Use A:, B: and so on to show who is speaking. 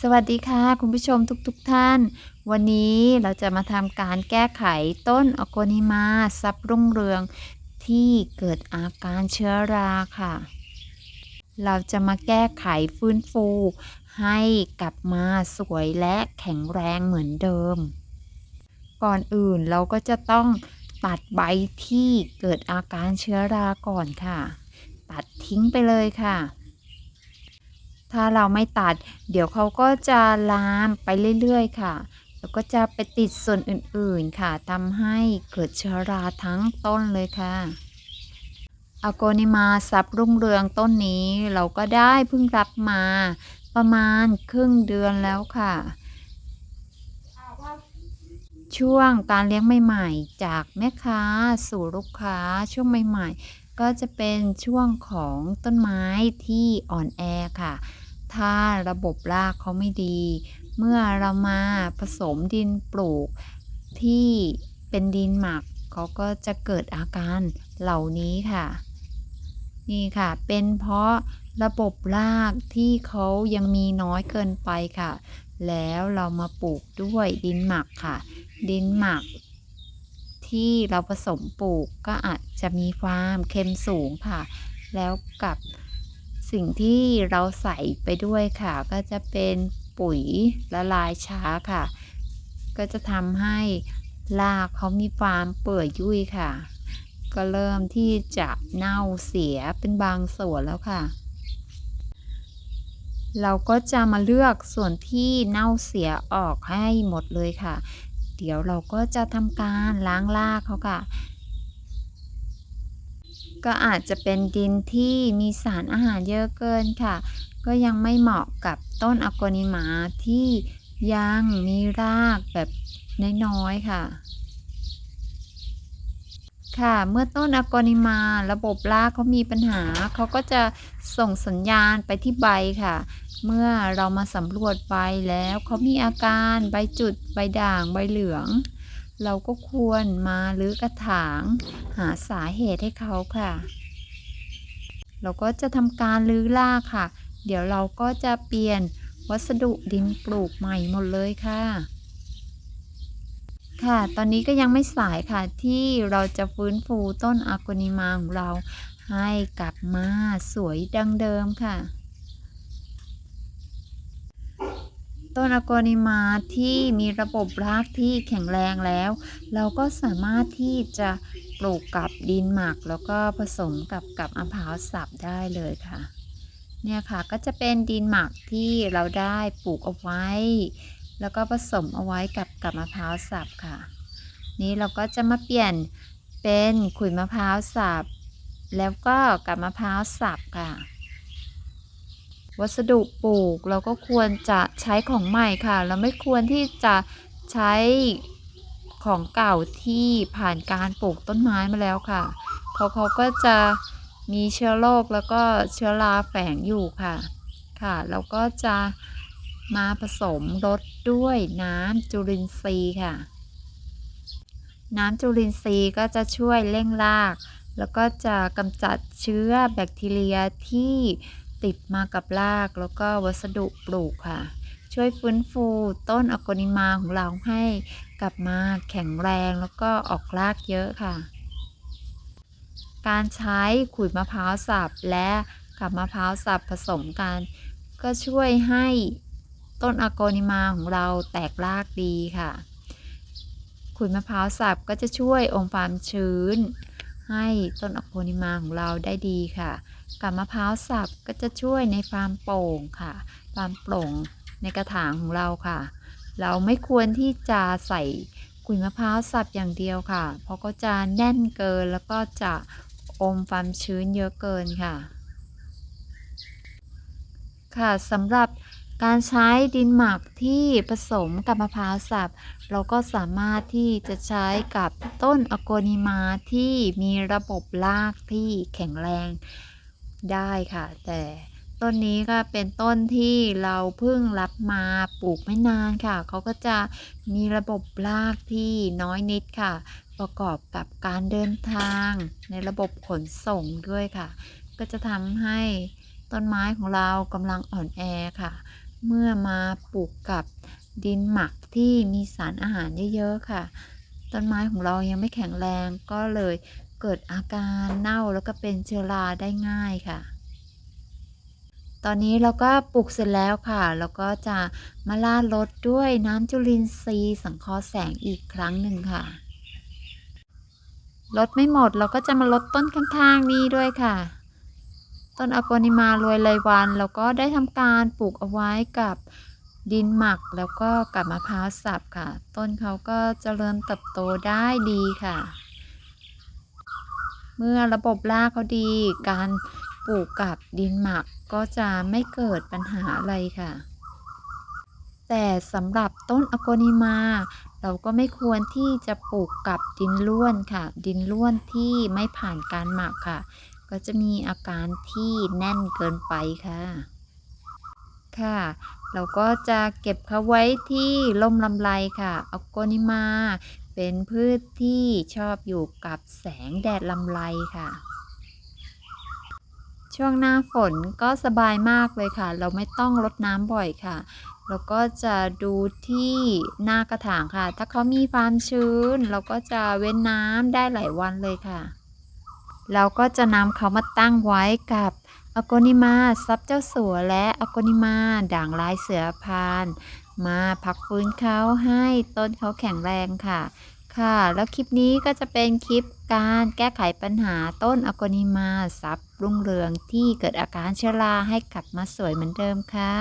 A: สวัสดีค่ะ คุณผู้ชมทุกๆทท่าน วันนี้เราจะมาทำการแก้ไขต้นอโกนิมาซับรุ่งเรืองที่เกิดอาการเชื้อราค่ะ เราจะมาแก้ไขฟื้นฟู ให้กลับมาสวยและแข็งแรงเหมือนเดิม ก่อนอื่นเราก็จะต้องตัดใบที่เกิดอาการเชื้อราก่อนค่ะ ตัดทิ้งไปเลยค่ะ ถ้าเราไม่ตัด เดี๋ยวเขาก็จะลามไปเรื่อยๆค่ะ แล้วก็จะไปติดส่วนอื่นๆค่ะทำให้เกิดเชื้อราทั้งต้นเลยค่ะอโกนิมาซับรุ่งเรืองต้นนี้เราก็ได้เพิ่งรับมาประมาณครึ่งเดือนแล้วค่ะ ช่วงการเลี้ยงใหม่ ๆ จากแม่ค้าสู่ลูกค้าช่วงใหม่ ๆ ก็จะเป็นช่วงของต้นไม้ที่อ่อนแอค่ะ ถ้าระบบรากเขาไม่ดี เมื่อเรามาผสมดินปลูกที่เป็นดินหมักเขาก็จะเกิดอาการเหล่านี้ค่ะ นี่ค่ะ เป็นเพราะระบบรากที่เขายังมีน้อยเกินไปค่ะ แล้วเรามาปลูกด้วยดินหมักค่ะ ดินหมัก ที่เราผสมปลูกก็อาจจะมีความเค็มสูงค่ะ แล้วกับ สิ่งที่เราใส่ไปด้วยค่ะ ก็จะเป็นปุ๋ยละลายช้าค่ะ ก็จะทำให้รากเขามีความเปื่อยยุ่ยค่ะ ก็เริ่มที่จะเน่าเสียเป็นบางส่วนแล้วค่ะ เราก็จะมาเลือกส่วนที่เน่าเสียออกให้หมดเลยค่ะ เดี๋ยวเราก็จะทำการล้างรากเขาค่ะ ก็อาจจะเป็นดินที่มีสารอาหารเยอะเกินค่ะ ก็ยังไม่เหมาะกับต้นอโกนิมาที่ยังมีรากแบบน้อยๆค่ะ ค่ะ เมื่อต้นอโกนิมาระบบรากเขามีปัญหา เขาก็จะส่งสัญญาณไปที่ใบค่ะ เมื่อเรามาสำรวจใบแล้วเขามีอาการใบจุด ใบด่าง ใบเหลือง เราก็ควรมาลื้อกระถางหาสาเหตุให้เขาค่ะ เราก็จะทำการลื้อรากค่ะ เดี๋ยวเราก็จะเปลี่ยนวัสดุดินปลูกใหม่หมดเลยค่ะ ค่ะ ตอนนี้ก็ยังไม่สายค่ะที่เราจะฟื้นฟูต้นอากนิมาของเราให้กลับมาสวยดังเดิมค่ะ ต้นอโกนิมาที่มีระบบรากที่แข็งแรงแล้ว เราก็สามารถที่จะปลูกกับดินหมัก แล้วก็ผสมกับกับมะพร้าวสับได้เลยค่ะ เนี่ยค่ะก็จะเป็นดินหมักที่เราได้ปลูกเอาไว้ แล้วก็ผสมเอาไว้กับกับมะพร้าวสับค่ะ นี้เราก็จะมาเปลี่ยนเป็นขุยมะพร้าวสับแล้วก็กับมะพร้าวสับค่ะ วัสดุปลูกเราก็ควรจะใช้ของใหม่ค่ะ เราไม่ควรที่จะใช้ของเก่าที่ผ่านการปลูกต้นไม้มาแล้วค่ะ เพราะเขาก็จะมีเชื้อโรคแล้วก็เชื้อราแฝงอยู่ค่ะค่ะเราก็จะมาผสมรสด้วยน้ำจุลินทรีย์ค่ะ น้ำจุลินทรีย์ก็จะช่วยเร่งราก แล้วก็จะกำจัดเชื้อแบคทีเรียที่ ติดมากับรากแล้วก็วัสดุปลูกค่ะ ช่วยฟื้นฟูต้นอโกนิมาของเราให้กลับมาแข็งแรงแล้วก็ออกรากเยอะค่ะ การใช้ขุยมะพร้าวสับและกับมะพร้าวสับผสมกัน ก็ช่วยให้ต้นอโกนิมาของเราแตกรากดีค่ะขุยมะพร้าวสับก็จะช่วยอมความชื้น ให้ต้นอโกนิมาของเราได้ดีค่ะ กับมะพร้าวสับก็จะช่วยในความโปร่งค่ะ ความโปร่งในกระถางของเราค่ะ เราไม่ควรที่จะใส่กุยมะพร้าวสับอย่างเดียวค่ะ เพราะก็จะแน่นเกินแล้วก็จะอมความชื้นเยอะเกินค่ะ ค่ะสำหรับ การใช้ดินหมักที่ผสมกับมะพร้าวสับ เราก็สามารถที่จะใช้กับต้นอโกนิมาที่มีระบบรากที่แข็งแรงได้ค่ะ แต่ต้นนี้ก็เป็นต้นที่เราเพิ่งรับมาปลูกไม่นานค่ะ เขาก็จะมีระบบรากที่น้อยนิดค่ะ ประกอบกับการเดินทางในระบบขนส่งด้วยค่ะ ก็จะทำให้ต้นไม้ของเรากำลังอ่อนแอค่ะ เมื่อมาปลูกกับดินหมักที่มีสารอาหารเยอะๆค่ะ ต้นไม้ของเรายังไม่แข็งแรงก็เลยเกิดอาการเน่าแล้วก็เป็นเชื้อราได้ง่ายค่ะ ตอนนี้เราก็ปลูกเสร็จแล้วค่ะ แล้วก็จะมาลาดรดด้วยน้ำจุลินทรีย์สังเคราะห์แสงอีกครั้งหนึ่งค่ะลดไม่หมดเราก็จะมาลดต้นข้างๆ นี้ด้วยค่ะ ต้นอโกนิมารวยเลยวันเราก็ได้ทำการปลูกเอาไว้กับดินหมักแล้วก็กับมะพร้าวสับค่ะ ต้นเขาก็เจริญเติบโตได้ดีค่ะ เมื่อระบบรากเขาดี การปลูกกับดินหมักก็จะไม่เกิดปัญหาอะไรค่ะ แต่สำหรับต้นอโกนิมา เราก็ไม่ควรที่จะปลูกกับดินร่วนค่ะ ดินร่วนที่ไม่ผ่านการหมักค่ะ ก็จะมีอาการที่แน่นเกินไปค่ะ ค่ะ เราก็จะเก็บเขาไว้ที่ร่มลำไรค่ะอโกนิมา เป็นพืชที่ชอบอยู่กับแสงแดดลำไรค่ะ ช่วงหน้าฝนก็สบายมากเลยค่ะ เราไม่ต้องรดน้ำบ่อยค่ะเราก็จะดูที่หน้ากระถางค่ะ ถ้าเขามีความชื้น เราก็จะเว้นน้ำได้หลายวันเลยค่ะ เราก็จะนำเขามาตั้งไว้กับอโกนิมาซับเจ้าสัวและอโกนิมาด่างลายเสือพาน มาพักฟื้นเขาให้ต้นเขาแข็งแรงค่ะ ค่ะ แล้วคลิปนี้ก็จะเป็นคลิปการแก้ไขปัญหาต้นอโกนิมาซับรุ่งเรืองที่เกิดอาการเชื้อราให้กลับมาสวยเหมือนเดิมค่ะ